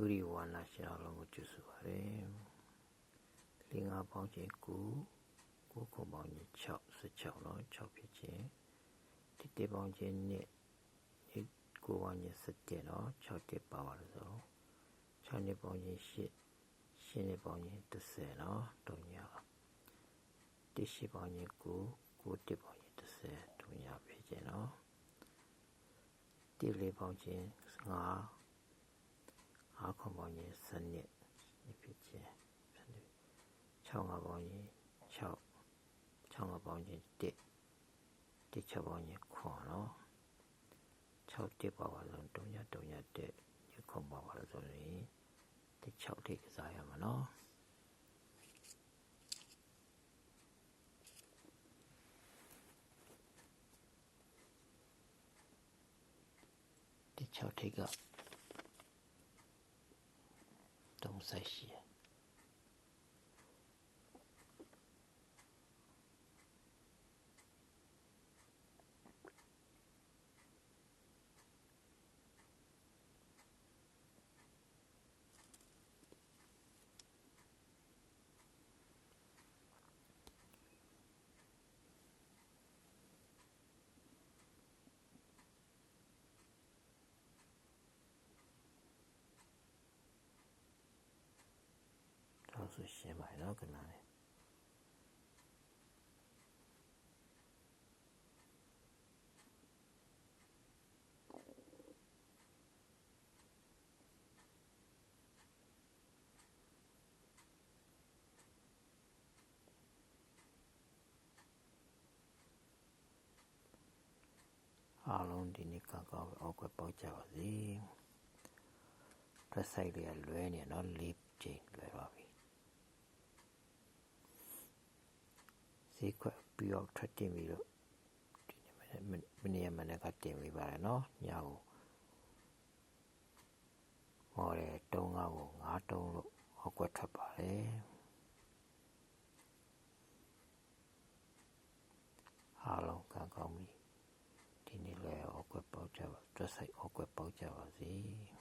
ဒုရိဝါနာရှင်တော်လုံးကိုကျွစုပါတယ်လင်္ကာပေါင်းခြင်း9ကိုခုပေါင်းခြင်း6 16တော့6ဖြစ်ခြင်းတိတိပေါင်းခြင်း1ဒီကိုပေါင်းခြင်း17တော့6တစ်ပါပါလို့ဆို6နှစ်ပေါင်းခြင်း8ရှင်းနှစ်ပေါင်းခြင်း30တော့တုံညာတိရှိပေါင်းခြင်း9 9တစ်ပေါင်းခြင်း30တုံညာဖြစ်ခြင်းတော့တိလေးပေါင်းခြင်း5 အားခွန်ပေါင်းရင်စနစ်ဒီဖြစ်ခြင်းစနစ်6ငါပေါင်းရင်6 6ငါပေါင်းရင်1 1 6ပေါင်းရင်ခွန်နော်6တစ်ပါပါလို့တုံရတုံရတဲ့ညခွန်ပါပါလို့ဆိုရင်ဒီ6ထိကစားရမှာနော်ဒီ6ထိက 38တော့ဆို ရှင်းပါတော့ခဏလေးအားလုံးဒီနေ့ကောင်းကောင်းအောက်ကွယ်ပေါက်ကြပါစေ။တစ်ဆိုင်လေးကလွဲ နေတော့လေးချိန်လွဲပါပြီ။ဈေးကွက်ပြီးတော့ထွက်တင်ပြီးတော့ဒီနေ့မနေ့မနေ့မနေ့ကတင်ပြီးပါတယ်နော်။ညကိုဟောတယ်တုံးကားကို9တုံးလို့အောက်ကွက်ထွက်ပါတယ်။အားလုံးကောင်းကောင်းပြီ။ဒီနေ့လည်းအောက်ကွက်ပေါက်ကြပါတွက်ဆိုင်အောက်ကွက်ပေါက်ကြပါစေ။